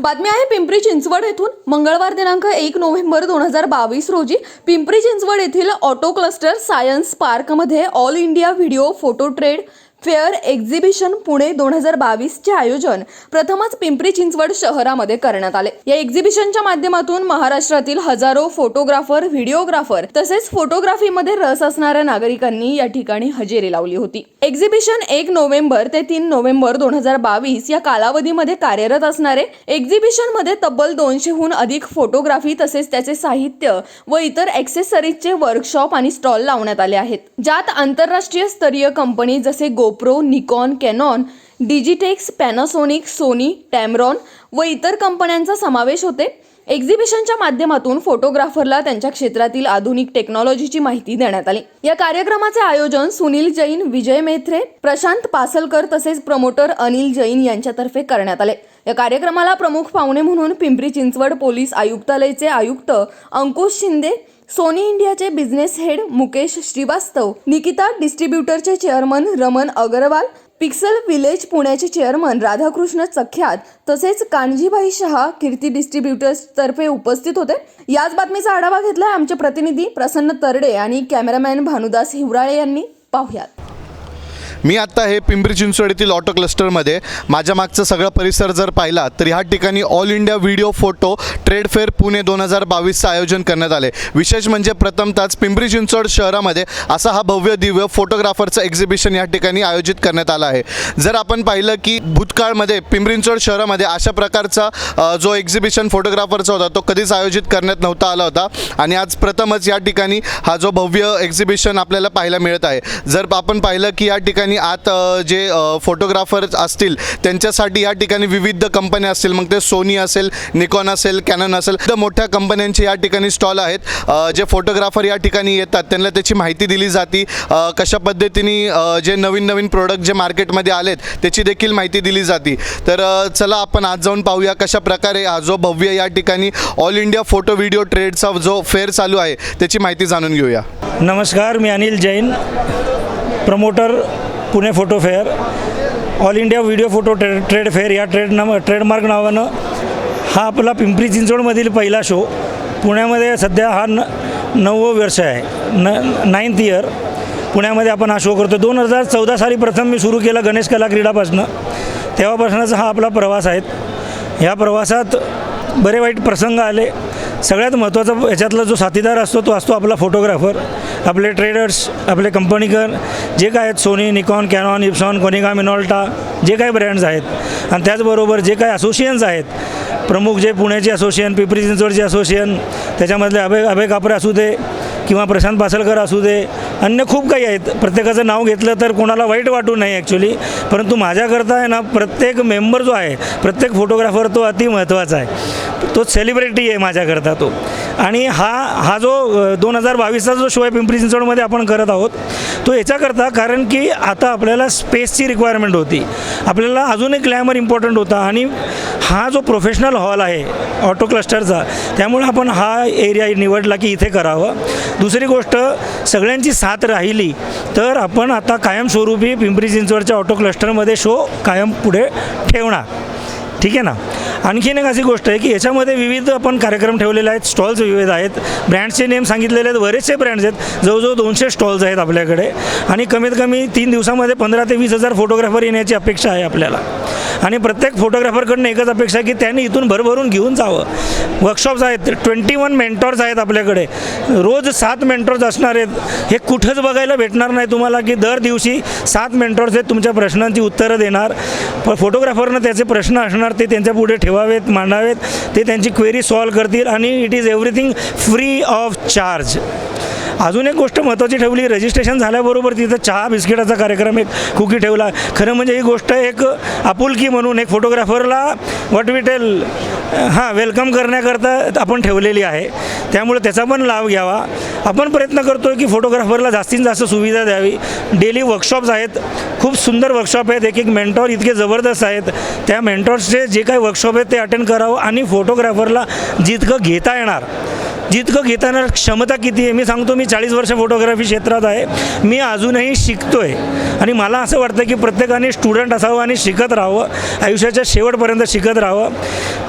बातमी आहे पिंपरी चिंचवड येथून मंगळवार दिनांक एक नोव्हेंबर दोन हजार बावीस रोजी पिंपरी चिंचवड येथील ऑटो क्लस्टर सायन्स पार्कमध्ये all India video photo trade fair exhibition Pune दोन हजार बावीसचे आयोजन प्रथमच पिंपरी चिंचवड शहरामध्ये करण्यात आले. या एक्झिबिशनच्या माध्यमातून महाराष्ट्रातील हजारो फोटोग्राफर व्हिडिओग्राफर तसेच फोटोग्राफीमध्ये रस असणाऱ्या नागरिकांनी या ठिकाणी हजेरी लावली होती. एक्झिबिशन एक नोव्हेंबर ते तीन नोव्हेंबर दोन हजार बावीस या कालावधीमध्ये कार्यरत असणारे एक्झिबिशनमध्ये तब्बल दोनशेहून अधिक फोटोग्राफी तसेच त्याचे साहित्य व इतर ॲक्सेसरीजचे वर्कशॉप आणि स्टॉल लावण्यात आले आहेत. ज्यात आंतरराष्ट्रीय स्तरीय कंपनी जसे go GoPro Nikon Canon Digitex Panasonic Sony Tamron व इतर कंपन्यांचा समावेश होते. एक्झिबिशनच्या माध्यमातून फोटोग्राफरला त्यांच्या क्षेत्रातील आधुनिक टेक्नॉलॉजीची माहिती देण्यात आली. या कार्यक्रमाचे आयोजन सुनील जैन विजय मेथ्रे प्रशांत पासलकर तसेच प्रमोटर अनिल जैन यांच्यातर्फे करण्यात आले. या कार्यक्रमाला प्रमुख पाहुणे म्हणून पिंपरी चिंचवड पोलीस आयुक्तालयाचे आयुक्त अंकुश शिंदे सोनी इंडियाचे business head Mukesh Shrivastava Nikita डिस्ट्रीब्युटरचे chairman Raman Agarwal pixel village पुण्याचे चेअरमन राधाकृष्ण चख्यात तसेच कानजीभाई शहा कीर्ती डिस्ट्रीब्युटर्स तर्फे उपस्थित होते. याच बातमीचा आढावा घेतला आमचे प्रतिनिधी प्रसन्न तरडे आणि कॅमेरामॅन भानुदास हिवराळे यांनी. पाहुयात. मी आत्ता हे पिंपरी चिंचवड येथील ऑटो क्लस्टरमध्ये माझ्या मागचा सगळा परिसर जर पाहिला तर ह्या ठिकाणी all India video photo trade fair Pune दोन हजार बावीसचं आयोजन करण्यात आले. विशेष म्हणजे प्रथमतःच पिंपरी चिंचवड शहरामध्ये असा हा भव्य दिव्य फोटोग्राफरचं एक्झिबिशन या ठिकाणी आयोजित करण्यात आला आहे. जर आपण पाहिलं की भूतकाळमध्ये पिंपरी चिंचवड शहरामध्ये अशा प्रकारचा जो एक्झिबिशन फोटोग्राफरचा होता तो कधीच आयोजित करण्यात नव्हता आला होता. आणि आज प्रथमच या ठिकाणी हा जो भव्य एक्झिबिशन आपल्याला पाहायला मिळत आहे. जर आपण पाहिलं की या ठिकाणी आत जे फोटोग्राफर असतील त्यांच्यासाठी या ठिकाणी विविध कंपन्या असतील. मग ते सोनी असेल निकॉन असेल कॅनन असेल. तर मोठ्या कंपन्यांचे या ठिकाणी स्टॉल आहेत. जे फोटोग्राफर या ठिकाणी येतात त्यांना त्याची माहिती दिली जाते. कशा पद्धतीने जे नवीन नवीन प्रोडक्ट जे मार्केटमध्ये आलेत त्याची देखील माहिती दिली जाते. तर चला आपण आज जाऊन पाहूया कशा प्रकारे हा जो भव्य या ठिकाणी ऑल इंडिया फोटो व्हिडिओ ट्रेडचा जो फेअर चालू आहे त्याची माहिती जाणून घेऊया. नमस्कार मी Anil Jain promoter Pune photo fair all India video photo trade trade fair या ट्रेड नाव ट्रेडमार्क नावानं हा आपला पिंपरी चिंचवडमधील पहिला शो. पुण्यामध्ये सध्या हा न नववं वर्ष आहे. न नाईन्थ इयर पुण्यामध्ये आपण हा शो करतो. दोन हजार चौदा साली प्रथम मी सुरू केला गणेश कला क्रीडापासनं. तेव्हापासूनच हा आपला प्रवास आहे. ह्या प्रवासात बरे वाईट प्रसंग आले. सगळ्यात महत्त्वाचा याच्यातला जो साथीदार असतो तो असतो आपला फोटोग्राफर आपले ट्रेडर्स आपले कंपनीकर जे काय आहेत Sony Nikon Canon Epson Konica Minolta जे काही ब्रँड्स आहेत. आणि त्याचबरोबर जे काही असोसिएशन्स आहेत प्रमुख जे पुण्याचे असोसिएशन पिंपरी चिंचवडचे असोसिएशन त्याच्यामधले अभय अभय कापरे असू दे किंवा प्रशांत पासलकर असू दे अन्य खूप काही आहेत. प्रत्येकाचं नाव घेतलं तर कोणाला वाईट वाटू नये ॲक्च्युली परंतु माझ्याकरता आहे ना प्रत्येक मेंबर जो आहे प्रत्येक फोटोग्राफर तो अति महत्त्वाचा आहे. तो सेलिब्रिटी आहे माझ्याकरता तो. आणि हा हा जो दोन हजार बावीसचा जो शो आहे पिंपरी चिंचवडमध्ये आपण करत आहोत तो याच्याकरता कारण की आता आपल्याला स्पेसची रिक्वायरमेंट होती. आपल्याला अजून एक ग्लॅमर इम्पॉर्टंट होता आणि हा जो प्रोफेशनल हॉल आहे ऑटो क्लस्टरचा त्यामुळे आपण हा एरिया निवडला की इथे करावं. दुसरी गोष्ट सगळ्यांची साथ राहिली तर आपण आता कायमस्वरूपी पिंपरी चिंचवडच्या ऑटो क्लस्टरमध्ये शो कायम पुढे ठेवणार. ठीक आहे ना? आणखीन एक अशी गोष्ट आहे की याच्यामध्ये विविध आपण कार्यक्रम ठेवलेले आहेत स्टॉल्स विविध आहेत. ब्रँड्सचे नेम सांगितलेले आहेत बरेचसे ब्रँड्स आहेत. जवळजवळ दोनशे स्टॉल्स आहेत आपल्याकडे. आणि कमीत कमी तीन दिवसामध्ये पंधरा ते वीस हजार फोटोग्राफर येण्याची अपेक्षा आहे आपल्याला. आणि प्रत्येक फोटोग्राफरकडनं एकच अपेक्षा आहे की त्यांनी इथून भरभरून घेऊन जावं. वर्कशॉप्स आहेत ट्वेंटी वन मेंटॉर्स आहेत आपल्याकडे. रोज सात मेंटॉर्स असणार आहेत. हे कुठंच बघायला भेटणार नाही तुम्हाला की दर दिवशी सात मेंटॉर्स आहेत तुमच्या प्रश्नांची उत्तरं देणार. फोटोग्राफरनं त्याचे प्रश्न असणार ते त्यांच्या पुढे ठेव ठेवावेत मांडावेत ते त्यांची क्वेरी सॉल्व करतील आणि it is everything free of charge अजून एक गोष्ट महत्त्वाची ठेवली रजिस्ट्रेशन झाल्याबरोबर तिथं चहा बिस्किटाचा कार्यक्रम एक कुकी ठेवला. खरं म्हणजे ही गोष्ट एक आपुलकी म्हणून एक फोटोग्राफरला वॉट विटेल हां वेलकम करण्याकरता आपण ठेवलेली आहे. त्यामुळे त्याचा पण लाभ घ्यावा. आपण प्रयत्न करतो आहे की फोटोग्राफरला जास्तीत जास्त सुविधा द्यावी. डेली वर्कशॉप्स आहेत. खूप सुंदर वर्कशॉप आहेत. एक एक मेंटॉर इतके जबरदस्त आहेत. त्या मेंटॉर्सचे जे काही वर्कशॉप आहेत ते अटेंड करावं आणि फोटोग्राफरला जितकं घेता येणार जितकं घेताना क्षमता किती आहे मी सांगतो मी चाळीस वर्ष फोटोग्राफी क्षेत्रात आहे. मी अजूनही शिकतो आहे आणि मला असं वाटतं की प्रत्येकाने स्टुडंट असावं आणि शिकत राहावं. आयुष्याच्या शेवटपर्यंत शिकत राहावं.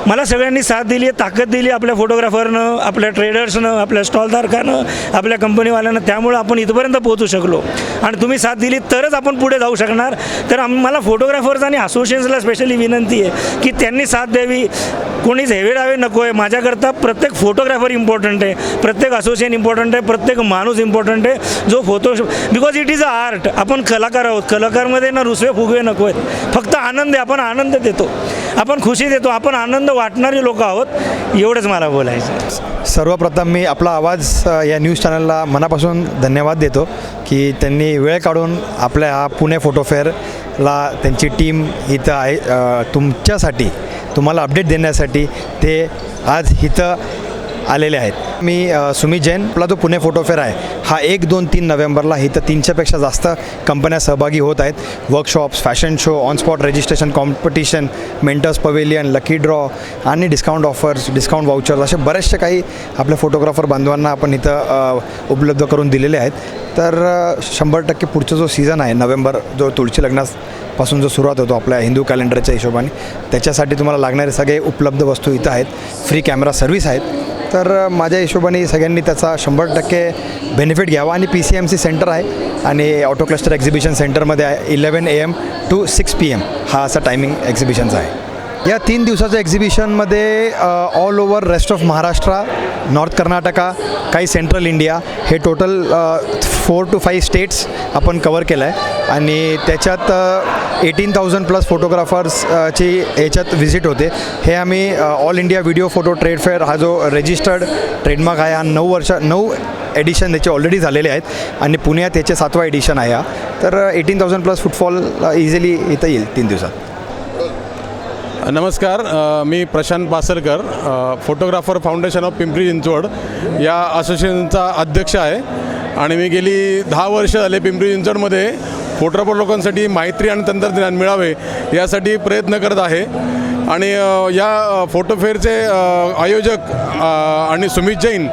मला सगळ्यांनी साथ दिली आहे ताकद दिली आपल्या फोटोग्राफरनं आपल्या ट्रेडर्सनं आपल्या स्टॉलधारकानं आपल्या कंपनीवाल्यांना त्यामुळं आपण इथपर्यंत पोहोचू शकलो. आणि तुम्ही साथ दिली तरच आपण पुढे जाऊ शकणार. तर आम्हाला फोटोग्राफर्स आणि असोसिएशन्सला स्पेशली विनंती आहे की त्यांनी साथ द्यावी. कोणीच हेवे डावे नको आहे माझ्याकरता प्रत्येक फोटोग्राफर इम्पॉर्टंट आहे. प्रत्येक असोसिएशन इम्पॉर्टंट आहे प्रत्येक माणूस इम्पॉर्टंट आहे. जो photo because it is a art आपण कलाकार आहोत. कलाकारमध्ये ना रुसवे फुगवे नको आहेत. फक्त आनंद आहे. आपण आनंद देतो. आपण खुशी देतो. आपण आनंद वाटणारे लोक आहोत. एवढंच मला बोलायचं सर्वप्रथम मी आपला आवाज या न्यूज चॅनलला मनापासून धन्यवाद देतो की त्यांनी वेळ काढून आपल्या हा पुणे फोटो फेअरला त्यांची टीम इथं आहे तुमच्यासाठी तुम्हाला अपडेट देण्यासाठी ते आज इथं आलेले आहेत. मी सुमित जैन. आपला जो पुणे फोटो फेअर आहे हा एक दोन तीन नोव्हेंबरला इथं तीनशेपेक्षा जास्त कंपन्या सहभागी होत आहेत. Workshops fashion show on spot registration competition mentors pavilion lucky draw आणि डिस्काउंट ऑफर्स डिस्काउंट वाउचर्स असे बरेचसे काही आपल्या फोटोग्राफर बांधवांना आपण इथं उपलब्ध करून दिलेले आहेत. तर शंभर टक्के पुढचा जो सीझन आहे नोव्हेंबर जो तुळशी लग्नासपासून जो सुरुवात होतो आपल्या हिंदू कॅलेंडरच्या हिशोबाने त्याच्यासाठी तुम्हाला लागणारे सगळे उपलब्ध वस्तू इथं आहेत. फ्री कॅमेरा सर्व्हिस आहेत. तर माझ्या हिशोबाने सगळ्यांनी त्याचा शंभर टक्के बेनिफिट घ्यावा. आणि P C M C centre आहे आणि ऑटो क्लस्टर एक्झिबिशन सेंटरमध्ये आहे. Eleven A M to six P M हा असा टायमिंग एक्झिबिशनचा आहे. या तीन दिवसाच्या एक्झिबिशनमध्ये all over rest of Maharashtra north Karnataka काही सेंट्रल इंडिया हे total four to five states आपण कवर केलं आहे आणि त्याच्यात एटीन थाउजंड प्लस फोटोग्राफर्सची ह्याच्यात व्हिजिट होते. हे आम्ही all India video photo trade fair हा जो रजिस्टर्ड ट्रेडमार्क आहे हा नऊ वर्ष नऊ एडिशन त्याचे ऑलरेडी झालेले आहेत. आणि पुण्यात याचे सातवा एडिशन आहे हा. तर eighteen thousand plus footfall easily इथं येईल तीन दिवसात. नमस्कार मी Prashant Pasarkar photographer foundation of Pimpri Chinchwad या असोसिएशनचा अध्यक्ष आहे. आणि मी गेली दहा वर्ष झाले पिंपरी चिंचवडमध्ये फोटोग्राफर लोकांसाठी माहिती आणि तंत्रज्ञान मिळावे यासाठी प्रयत्न करत आहे. आणि या फोटोफेअरचे फोटो फेअरचे आयोजक आणि सुमित जैन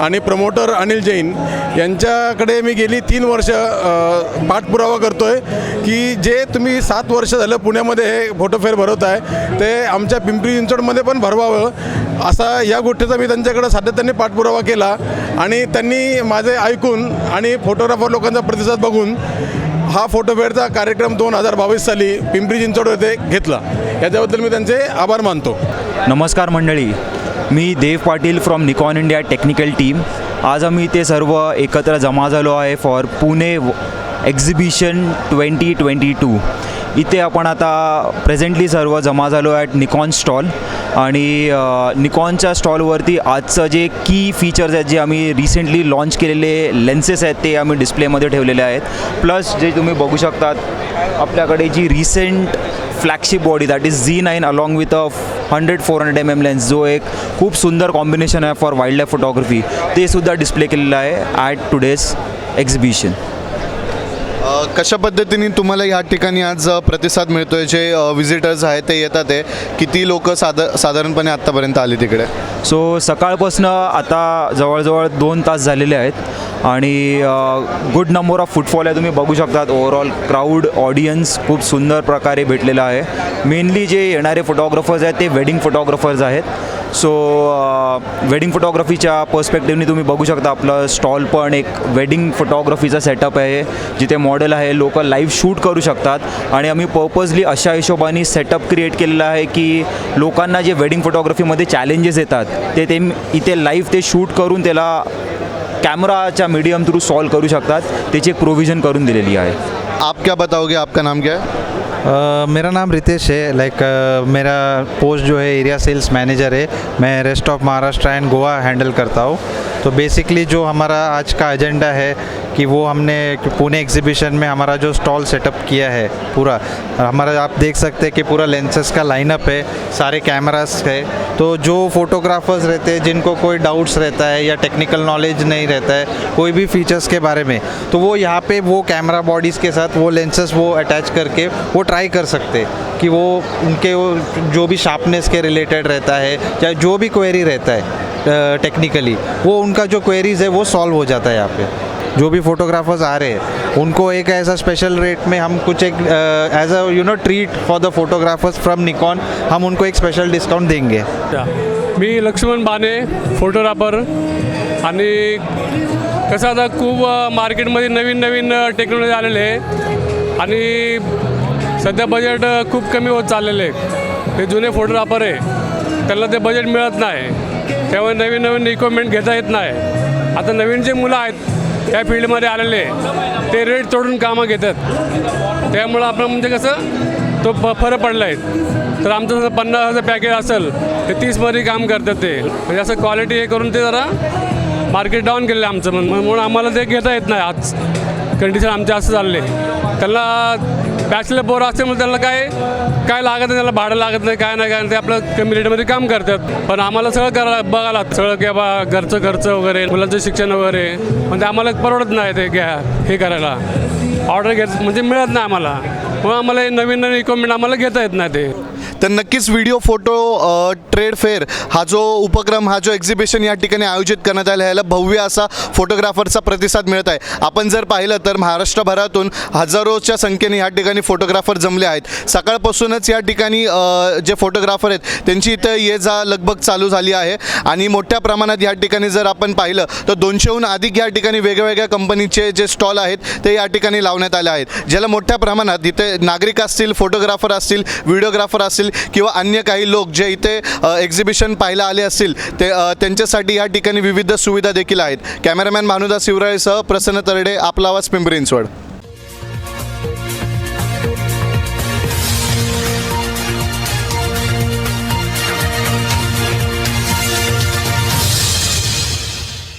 आणि प्रमोटर अनिल जैन यांच्याकडे मी गेली तीन वर्ष पाठपुरावा करतो आहे की जे तुम्ही सात वर्ष झालं पुण्यामध्ये हे फोटो फेअर भरवत आहे ते आमच्या पिंपरी चिंचवडमध्ये पण भरवावं. असा या गोष्टीचा मी त्यांच्याकडं सातत्याने पाठपुरावा केला आणि त्यांनी माझे ऐकून आणि फोटोग्राफर लोकांचा प्रतिसाद बघून हा फोटो फेअरचा कार्यक्रम दोन हजार बावीस साली पिंपरी चिंचवड येथे घेतला. याच्याबद्दल मी त्यांचे आभार मानतो. नमस्कार मंडळी. मी Dev Patil from Nikon India technical team आज आम्ही इथे सर्व एकत्र जमा झालो आहे for Pune exhibition twenty twenty two इथे आपण आता प्रेझेंटली सर्व जमा झालो ॲट निकॉन स्टॉल आणि निकॉनच्या स्टॉलवरती आजचं जे की फीचर्स आहेत जे आम्ही रिसेंटली लॉन्च केलेले लेन्सेस आहेत ते आम्ही डिस्प्लेमध्ये ठेवलेले आहेत. प्लस जे तुम्ही बघू शकतात आपल्याकडे जी recent flagship body that is Z nine along with a hundred four hundred M M lens जो एक खूप सुंदर कॉम्बिनेशन आहे फॉर वाईल्ड लाईफ फोटोग्राफी ते सुद्धा डिस्प्ले केलेलं आहे ॲट टुडेज एक्झिबिशन कशा पद्धतीने तुम्हाला ह्या ठिकाणी आज प्रतिसाद मिळतोय? जे विजिटर्स आहेत ते येतात आहे. किती लोक साधा साधारणपणे आत्तापर्यंत आली तिकडे? सो सकाळपासनं आता जवळजवळ दोन तास झालेले आहेत. आणि गुड नंबर ऑफ फुटफॉल आहे तुम्ही बघू शकतात. ओव्हरऑल क्राऊड ऑडियन्स खूप सुंदर प्रकारे भेटलेला आहे. मेनली जे येणारे फोटोग्राफर्स आहेत ते वेडिंग फोटोग्राफर्स आहेत. सो वेडिंग फोटोग्राफीच्या पर्स्पेक्टिव्हनी तुम्ही बघू शकता आपलं स्टॉल पण एक वेडिंग फोटोग्राफीचा सेटअप आहे. जिथे मॉडेल आहे लोक लाईव्ह शूट करू शकतात. आणि आम्ही पर्पजली अशा हिशोबाने सेटअप क्रिएट केलेला आहे की लोकांना जे वेडिंग फोटोग्राफीमध्ये चॅलेंजेस येतात ते ते इथे लाईव्ह ते शूट करून त्याला कॅमेराच्या मीडियम थ्रू सॉल्व करू शकतात. त्याची एक प्रोविज़न करून दिलेली आहे. आप क्या बताओगे? आपका नाम क्या है? अ, मेरा नाम रितेश है. लाइक मेरा पोस्ट जो है एरिया सेल्स मैनेजर है. मैं rest of Maharashtra and Goa handle करता हूँ. तो बेसिकली जो हमारा आज का एजेंडा है कि वो हमने पुणे एग्जीबिशन में हमारा जो स्टॉल सेटअप किया है पूरा, हमारा आप देख सकते हैं कि पूरा लेंसेस का लाइनअप है, सारे कैमरास है। तो जो फोटोग्राफर्स रहते हैं, जिनको कोई डाउट्स रहता है या टेक्निकल नॉलेज नहीं रहता है, कोई भी फीचर्स के बारे में तो वो यहाँ पे वो कैमरा बॉडीज़ के साथ वो लेंसेस वो अटैच करके वो ट्राई कर सकते कि वो उनके वो जो भी शार्पनेस के रिलेटेड रहता है या जो भी क्वेरी रहता है टेक्निकली वो उनका जो क्वेरीज है वो सॉल्व हो जाता है यहाँ पे। जो भी फोटोग्राफर्स आ रहे हैं उनको एक ऐसा स्पेशल रेट में हम कुछ एक as a you know treat for the photographers from Nikon हम उनको एक स्पेशल डिस्काउंट देंगे। मी लक्ष्मण बाने फोटोग्राफर आणि कसं आता खूप मार्केटमध्ये नवीन नवीन टेक्नॉलॉजी आलेले आहे. आणि सध्या बजेट खूप कमी होत चाललेले आहे. ते जुने फोटोग्राफर आहे. त्यांना ते बजेट मिळत नाही. त्यामुळे नवीन नवीन इक्विपमेंट घेता येत नाही. आता नवीन जे मुलं आहेत त्या फील्डमध्ये आलेले ते रेट तोडून कामं घेतात. त्यामुळं आपण म्हणजे कसं तो फ फरक पडला आहे तर आमचं जसं पन्नास हजार पॅकेज असेल ते तीसमध्ये काम करतात ते. म्हणजे असं क्वालिटी हे करून ते जरा मार्केट डाऊन केलेलं आहे आमचं. म्हण- म्हणून आम्हाला ते घेता येत नाही आज. कंडिशन आमचे असं चालले त्यांना बॅचलर पोरं असल्यामुळे त्यांना काय काय लागत नाही त्यांना भाडं लागत नाही काय नाही काय नाही ते आपलं कमी रेटमध्ये काम करतात. पण आम्हाला सगळं करा बघायला सगळं की बा घरचं खर्च वगैरे मुलांचं शिक्षण वगैरे म्हणजे आम्हाला परवडत नाही ते घ्या हे करायला. ऑर्डर घ्यायचं म्हणजे मिळत नाही आम्हाला. मग आम्हाला हे नवीन नवीन इक्विपमेंट आम्हाला घेता येत नाही ते. तर नक्कीच व्हिडिओ फोटो ट्रेड फेअर हा जो उपक्रम हा जो एक्झिबिशन या ठिकाणी आयोजित करण्यात आला ह्याला भव्य असा फोटोग्राफरचा प्रतिसाद मिळत आहे. आपण जर पाहिलं तर महाराष्ट्रभरातून हजारोच्या संख्येने या ठिकाणी फोटोग्राफर जमले आहेत. सकाळपासूनच या ठिकाणी जे फोटोग्राफर आहेत त्यांची इथं ये जा लगबग चालू झाली आहे. आणि मोठ्या प्रमाणात या ठिकाणी जर आपण पाहिलं तर दोनशेहून अधिक या ठिकाणी वेगवेगळ्या कंपनीचे जे स्टॉल आहेत ते या ठिकाणी लावण्यात आले आहेत. ज्याला मोठ्या प्रमाणात इथे नागरिक असतील फोटोग्राफर असतील व्हिडिओग्राफर असतील किंवा अन्य काही लोक जे इथे एक्झिबिशन पाहायला आले असतील ते त्यांच्यासाठी या ठिकाणी विविध सुविधा देखील आहेत. कॅमेरामॅन भानुदास शिवराळेसह प्रसन्न तरडे आपला आवाज पिंपरी